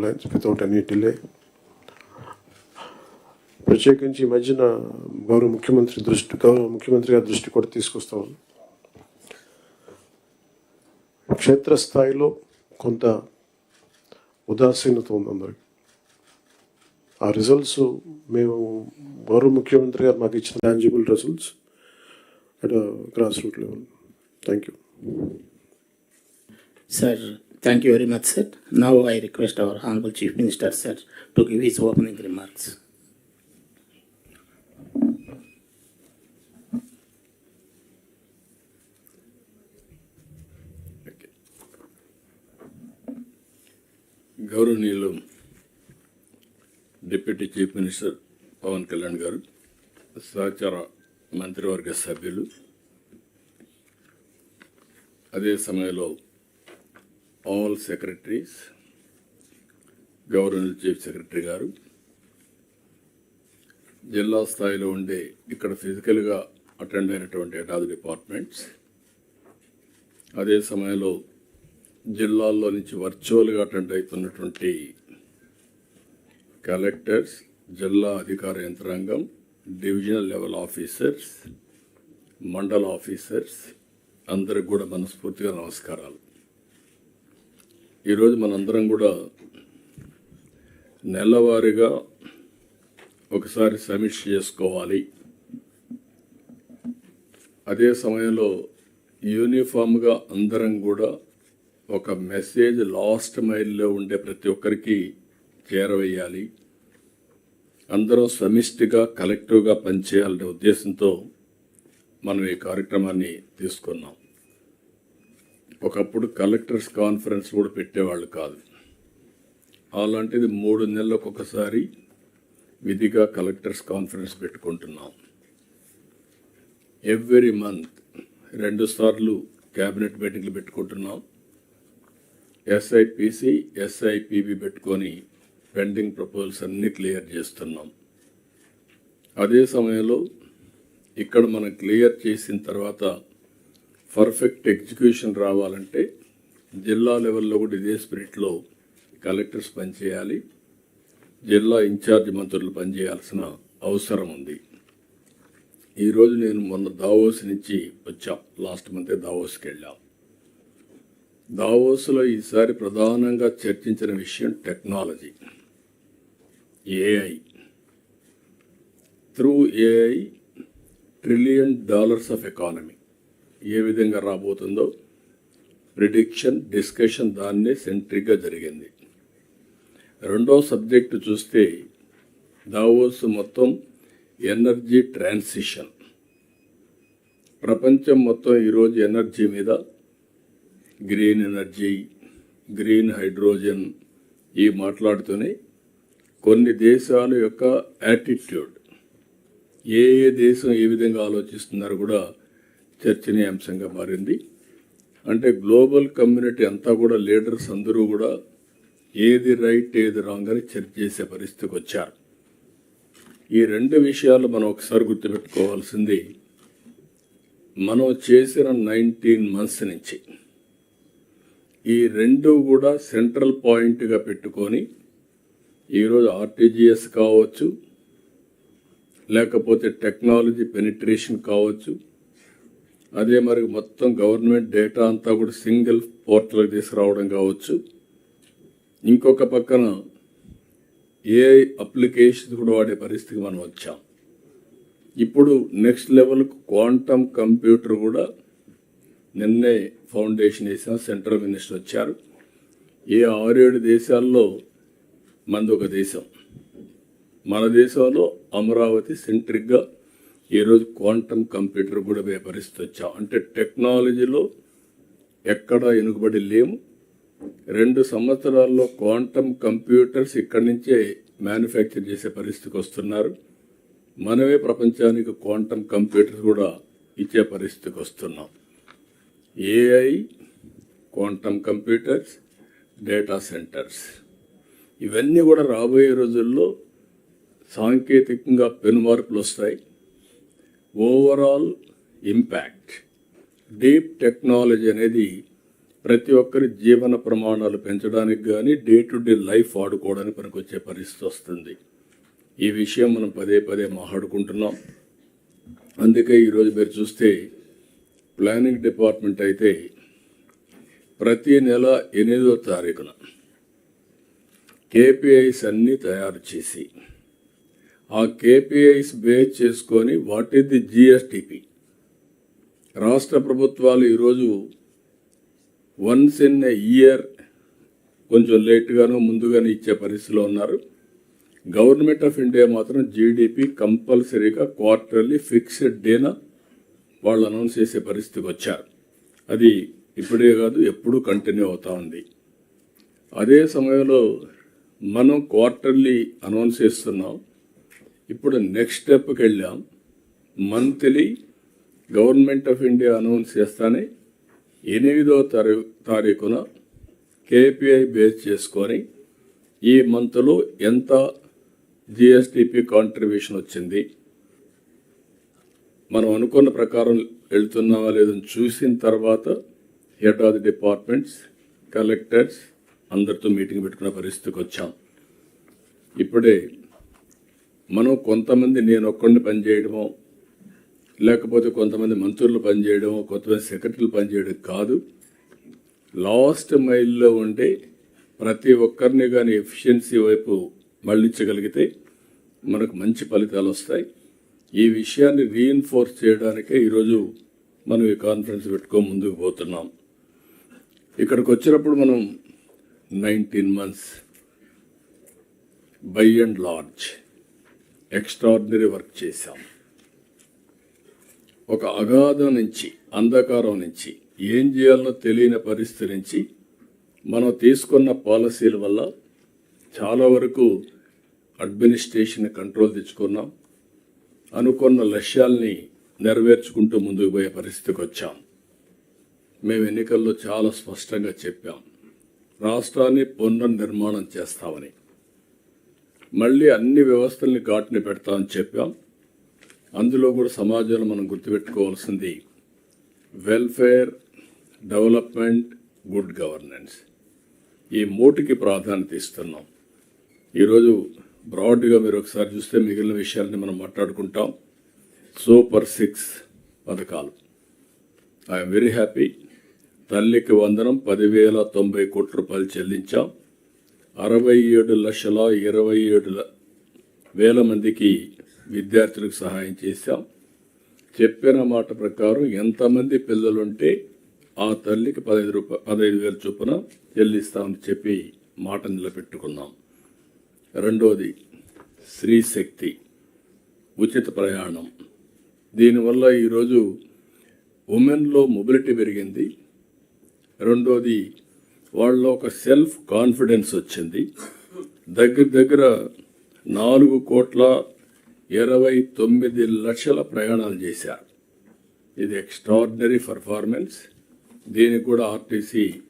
Lines without any delay ప్రత్యేకించి ఈ మధ్యన గౌరవ ముఖ్యమంత్రి దృష్టి గౌరవ ముఖ్యమంత్రి గారి దృష్టి కూడా తీసుకొస్తాం క్షేత్రస్థాయిలో కొంత ఉదాసీనత ఉంది అందరికి. ఆ రిజల్ట్స్ మేము గౌరవ ముఖ్యమంత్రి గారు మాకు ఇచ్చిన tangible results at grass root level thank you sir thank you very much, sir. Now I request our Honorable Chief Minister, sir, to give his opening remarks. గౌరవనీయులు deputy chief minister Pawan Kalyan గారు సహచార మంత్రివర్గ సభ్యులు అదే సమయంలో all secretaries governor chief secretary గారు జిల్లా స్థాయిలో ఉండే ఇక్కడ ఫిజికల్గా అటెండ్ అయినటువంటి హెడ్ డిపార్ట్మెంట్స్ అదే సమయంలో జిల్లాల్లో నుంచి వర్చువల్గా అటెండ్ అవుతున్నటువంటి కలెక్టర్స్ జిల్లా అధికార యంత్రాంగం divisional level officers mandal officers అందరికి కూడా మనస్ఫూర్తిగా నమస్కారాలు. ఈరోజు మనందరం కూడా నెలవారీగా ఒకసారి సమీక్ష చేసుకోవాలి. అదే సమయంలో యూనిఫామ్గా అందరం కూడా ఒక మెసేజ్ లాస్ట్ మైల్లో ఉండే ప్రతి ఒక్కరికి చేరవేయాలి. అందరం సమిష్టిగా కలెక్టివ్గా పనిచేయాలనే ఉద్దేశంతో మనం ఈ కార్యక్రమాన్ని తీసుకున్నాం. ఒకప్పుడు కలెక్టర్స్ కాన్ఫరెన్స్ కూడా పెట్టేవాళ్ళు కాదు. అలాంటిది మూడు నెలలకు ఒకసారి విధిగా కలెక్టర్స్ కాన్ఫరెన్స్ పెట్టుకుంటున్నాం. ఎవ్రీ మంత్ రెండు సార్లు క్యాబినెట్ మీటింగ్లు పెట్టుకుంటున్నాం. ఎస్ఐపిసి ఎస్ఐపిబి పెట్టుకొని పెండింగ్ ప్రపోజల్స్ అన్నీ క్లియర్ చేస్తున్నాం. అదే సమయంలో ఇక్కడ మనం క్లియర్ చేసిన తర్వాత పర్ఫెక్ట్ ఎగ్జిక్యూషన్ రావాలంటే జిల్లా లెవెల్లో కూడా ఇదే స్పిరిట్లో కలెక్టర్స్ పనిచేయాలి జిల్లా ఇన్ఛార్జ్ మంత్రులు పనిచేయాల్సిన అవసరం ఉంది. ఈరోజు నేను మొన్న దావోస్ నుంచి వచ్చా. లాస్ట్ మంతే దావోస్కి వెళ్ళాం. దావోస్లో ఈసారి ప్రధానంగా చర్చించిన విషయం technology AI. Through AI trillion dollars of economy. ఏ విధంగా రాబోతుందో ప్రిడిక్షన్ డిస్కషన్ దాన్నే సెంట్రిక్గా జరిగింది. రెండో సబ్జెక్టు చూస్తే దావోస్ మొత్తం ఎనర్జీ ట్రాన్సిషన్. ప్రపంచం మొత్తం ఈరోజు ఎనర్జీ మీద గ్రీన్ ఎనర్జీ గ్రీన్ హైడ్రోజన్ ఈ మాట్లాడుతూనే కొన్ని దేశాల యొక్క యాటిట్యూడ్. ఏ ఏ దేశం ఏ విధంగా ఆలోచిస్తున్నారో కూడా చర్చనీయాంశంగా మారింది. అంటే గ్లోబల్ కమ్యూనిటీ అంతా కూడా లీడర్స్ అందరూ కూడా ఏది రైట్ ఏది రాంగ్ అని చర్చ చేసే పరిస్థితికి వచ్చారు. ఈ రెండు విషయాలు మనం ఒకసారి గుర్తుపెట్టుకోవాల్సింది. మనం చేసిన నైన్టీన్ మంత్స్ నుంచి ఈ రెండు కూడా సెంట్రల్ పాయింట్గా పెట్టుకొని ఈరోజు ఆర్టీజీఎస్ కావచ్చు లేకపోతే టెక్నాలజీ పెనిట్రేషన్ కావచ్చు అదే మరి మొత్తం గవర్నమెంట్ డేటా అంతా కూడా సింగిల్ పోర్టల్కి తీసుకురావడం కావచ్చు. ఇంకొక పక్కన ఏఐ అప్లికేషన్ కూడా వాడే పరిస్థితికి మనం వచ్చాం. ఇప్పుడు నెక్స్ట్ లెవెల్కు క్వాంటమ్ కంప్యూటర్ కూడా నిన్నే ఫౌండేషన్ వేసిన సెంట్రల్ మినిస్టర్ వచ్చారు. ఏ ఆరేడు దేశాల్లో మనది ఒక దేశం. మన దేశంలో అమరావతి సెంట్రిక్గా ఈరోజు క్వాంటమ్ కంప్యూటర్ కూడా పోయే పరిస్థితి వచ్చాం అంటే టెక్నాలజీలో ఎక్కడ వెనుకబడి లేము. రెండు సంవత్సరాల్లో క్వాంటమ్ కంప్యూటర్స్ ఇక్కడి నుంచే మ్యానుఫ్యాక్చర్ చేసే పరిస్థితికి వస్తున్నారు. మనమే ప్రపంచానికి క్వాంటమ్ కంప్యూటర్స్ కూడా ఇచ్చే పరిస్థితికి వస్తున్నాం. AI quantum computers data centres. ఇవన్నీ కూడా రాబోయే రోజుల్లో సాంకేతికంగా పెనుమార్పులు వస్తాయి. ఓవరాల్ ఇంపాక్ట్ డీప్ టెక్నాలజీ అనేది ప్రతి ఒక్కరి జీవన ప్రమాణాలు పెంచడానికి కానీ డే టు డే లైఫ్ ఆడుకోవడానికి పనికొచ్చే పరిస్థితి వస్తుంది. ఈ విషయం మనం పదే పదే మాట్లాడుకుంటున్నాం. అందుకే ఈరోజు మీరు చూస్తే ప్లానింగ్ డిపార్ట్మెంట్ అయితే ప్రతి నెల ఎనిమిదో తారీఖున కేపీఐస్ అన్నీ తయారు చేసి ఆ కేపీఐస్ బేస్ చేసుకొని వాట్ ఈస్ ది జిఎస్టిపి రాష్ట్ర ప్రభుత్వాలు ఈరోజు వన్స్ ఇన్ ఎ ఇయర్ కొంచెం లేట్గానో ముందుగానే ఇచ్చే పరిస్థితిలో ఉన్నారు. గవర్నమెంట్ ఆఫ్ ఇండియా మాత్రం జీడిపి కంపల్సరీగా క్వార్టర్లీ ఫిక్స్డ్ డేన వాళ్ళు అనౌన్స్ చేసే పరిస్థితికి వచ్చారు. అది ఇప్పుడే కాదు ఎప్పుడూ కంటిన్యూ అవుతూ ఉంది. అదే సమయంలో మనం క్వార్టర్లీ అనౌన్స్ చేస్తున్నాం. ఇప్పుడు నెక్స్ట్ స్టెప్కి వెళ్ళాం. Monthly government of India announce చేస్తానే ఎనిమిదో తారీ తారీఖున కేపీఐ బేస్ చేసుకొని ఈ మంత్లో ఎంత జిఎస్టిపి కాంట్రిబ్యూషన్ వచ్చింది. మనం అనుకున్న ప్రకారం వెళ్తున్నామా లేదని చూసిన తర్వాత head of the departments collectors అందరితో మీటింగ్ పెట్టుకున్న పరిస్థితికి వచ్చాం. ఇప్పుడే మనం కొంతమంది నేను ఒక్కడిని పనిచేయడము లేకపోతే కొంతమంది మంత్రులు పనిచేయడము కొంతమంది సెక్రటరీలు పనిచేయడం కాదు. లాస్ట్ మైల్లో ఉండే ప్రతి ఒక్కరిని కానీ ఎఫిషియన్సీ వైపు మళ్ళించగలిగితే మనకు మంచి ఫలితాలు వస్తాయి. ఈ విషయాన్ని రీఎన్ఫోర్స్ చేయడానికే ఈరోజు మనం ఈ కాన్ఫరెన్స్ పెట్టుకొని ముందుకు పోతున్నాం. ఇక్కడికి వచ్చినప్పుడు మనం nineteen months by and large. Extraordinary work చేశాం. ఒక అగాధం నుంచి అంధకారం నుంచి ఏం చేయాలో తెలియని పరిస్థితి నుంచి మనం తీసుకున్న పాలసీల వల్ల చాలా వరకు అడ్మినిస్ట్రేషన్ కంట్రోల్ తెచ్చుకున్నాం. అనుకున్న లక్ష్యాల్ని నెరవేర్చుకుంటూ ముందుకు పోయే పరిస్థితికి వచ్చాం. మేము ఎన్నికల్లో చాలా స్పష్టంగా చెప్పాం. రాష్ట్రాన్ని పునర్నిర్మాణం చేస్తామని. మళ్ళీ అన్ని వ్యవస్థల్ని ఘాటుని పెడతామని చెప్పాం. అందులో కూడా సమాజంలో మనం గుర్తుపెట్టుకోవాల్సింది వెల్ఫేర్ డెవలప్మెంట్ గుడ్ గవర్నెన్స్. ఈ మూటికి ప్రాధాన్యత ఇస్తున్నాం. ఈరోజు బ్రాడ్గా మీరు ఒకసారి చూస్తే మిగిలిన విషయాలని మనం మాట్లాడుకుంటాం. సూపర్ సిక్స్ పథకాలు. I'm very happy. Thalliki Vandanam పదివేల తొంభై కోట్ల రూపాయలు చెల్లించాం. అరవై ఏడు లక్షల ఇరవై ఏడు వేల మందికి విద్యార్థులకు సహాయం చేశాం. చెప్పిన మాట ప్రకారం ఎంతమంది పిల్లలుంటే ఆ తల్లికి పదహైదు రూపాయ పదహైదు వేల చొప్పున చెల్లిస్తామని చెప్పి మాట నిలబెట్టుకున్నాం. రెండోది స్త్రీ శక్తి ఉచిత ప్రయాణం. దీనివల్ల ఈరోజు ఉమెన్లో మొబిలిటీ పెరిగింది. రెండోది వాళ్ళలో ఒక సెల్ఫ్ కాన్ఫిడెన్స్ వచ్చింది. దగ్గర దగ్గర నాలుగు కోట్ల ఇరవై తొమ్మిది లక్షల ప్రయాణాలు చేశారు. ఇది ఎక్స్ట్రాడినరీ పర్ఫార్మెన్స్ దీనికి కూడా ఆర్టీసీ